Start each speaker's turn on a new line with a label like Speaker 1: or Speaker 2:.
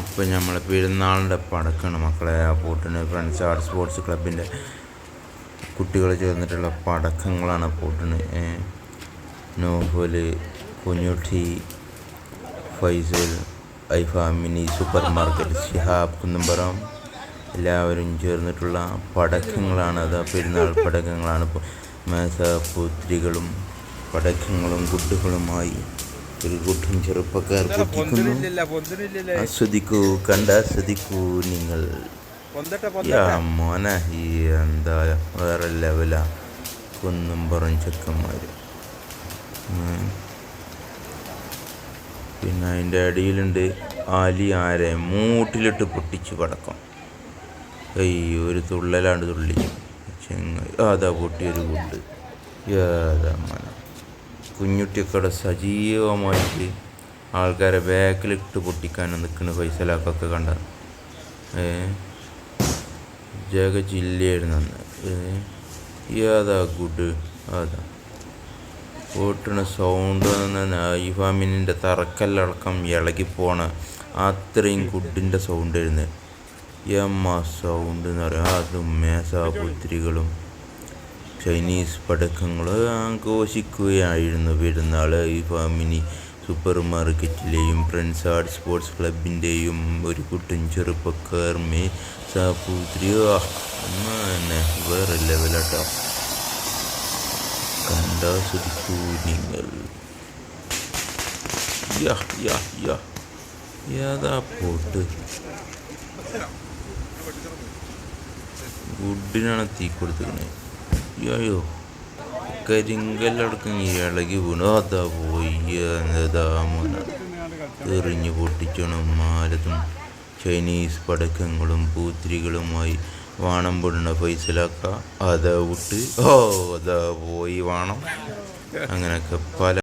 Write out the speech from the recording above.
Speaker 1: അപ്പോൾ നമ്മൾ പെരുന്നാളിന്റെ പടക്കാണ് മക്കളെ. ആ പൂട്ടിന് ഫ്രണ്ട്സ് ആർട്ട് സ്പോർട്സ് ക്ലബിന്റെ കുട്ടികൾ ചേർന്നിട്ടുള്ള പടക്കങ്ങളാണ് പൂട്ടിന്. നോവൽ കുഞ്ഞുട്ടി ഫൈസൽ ഐഫാമിനി സൂപ്പർ മാർക്കറ്റ് ഷിഹാബ് കുന്നമ്പറം എല്ലാവരും ചേർന്നിട്ടുള്ള പടക്കങ്ങളാണ്. അത് പെരുന്നാൾ പടക്കങ്ങളാണ്. ഇപ്പോൾ മേസപുത്രികളും പടക്കങ്ങളും ഗുഡുകളുമായി ഒരു കൂട്ടം ചെറുപ്പക്കാർ പൊട്ടിക്കുന്നു. ആസ്വദിക്കൂ കണ്ടാസ്വദിക്കൂ നിങ്ങൾ. മോന ഈ എന്താ വേറെ ലെവലാ കുന്നും പുറം ചെക്കന്മാർ പിന്നെ അതിന്റെ അടിയിലുണ്ട് ആലി ആരെ മൂട്ടിലിട്ട് പൊട്ടിച്ച് പടക്കം. അയ്യോ ഒരു തുള്ളലാണ്ട് തുള്ളി ചെങ്ങ അതാ പൊട്ടിയൊരു കൂട്ട് ഏതാ മന. കുഞ്ഞുട്ടിയൊക്കെ സജീവമായിട്ട് ആൾക്കാരെ ബാക്കിലിട്ട് പൊട്ടിക്കാനും നിൽക്കുന്ന ഫൈസലാക്കൊക്കെ കണ്ട. ജഗ ജില്ലയായിരുന്നു അന്ന്. ഏതാ ഗുഡ്? അതാ. പോട്ടണ സൗണ്ട് ഐഫാമിനിന്റെ തറക്കല്ലടക്കം ഇളകിപ്പോണ അത്രയും ഗുഡിന്റെ സൗണ്ട് ആയിരുന്നു എമ്മ സൗണ്ട് എന്ന് പറയാം. അതും മേസാപുത്രികളും ചൈനീസ് പടക്കങ്ങൾ ആഘോഷിക്കുകയായിരുന്നു. പെരുന്നാൾ ഈ ഫാമിനി സൂപ്പർ മാർക്കറ്റിലെയും ഫ്രണ്ട്സ് ആർട്ട് സ്പോർട്സ് ക്ലബിന്റെയും ഒരു കുട്ടൻ ചെറുപ്പക്കാർ മേസാപുത്രി തന്നെ വേറെ ലെവലാട്ടോ. കണ്ടാസ്വദിക്കൂ നിങ്ങൾ. യാ യാ യാ. ഏതാ പോട്ട്? ഗുഡിനാണ് തീ കൊടുത്തിക്കണേ അയ്യോ കരിങ്കല്ലടക്കം ഇളകി വീണു. അതാ പോയി എറിഞ്ഞു പൊട്ടിച്ചണം മാലതും ചൈനീസ് പടക്കങ്ങളും പൂത്തിരികളുമായി വാണം പൊടുന്ന ഫൈസലാക്ക. അതാ വിട്ട്. ഓ അതാ പോയി വാണം. അങ്ങനെയൊക്കെ പല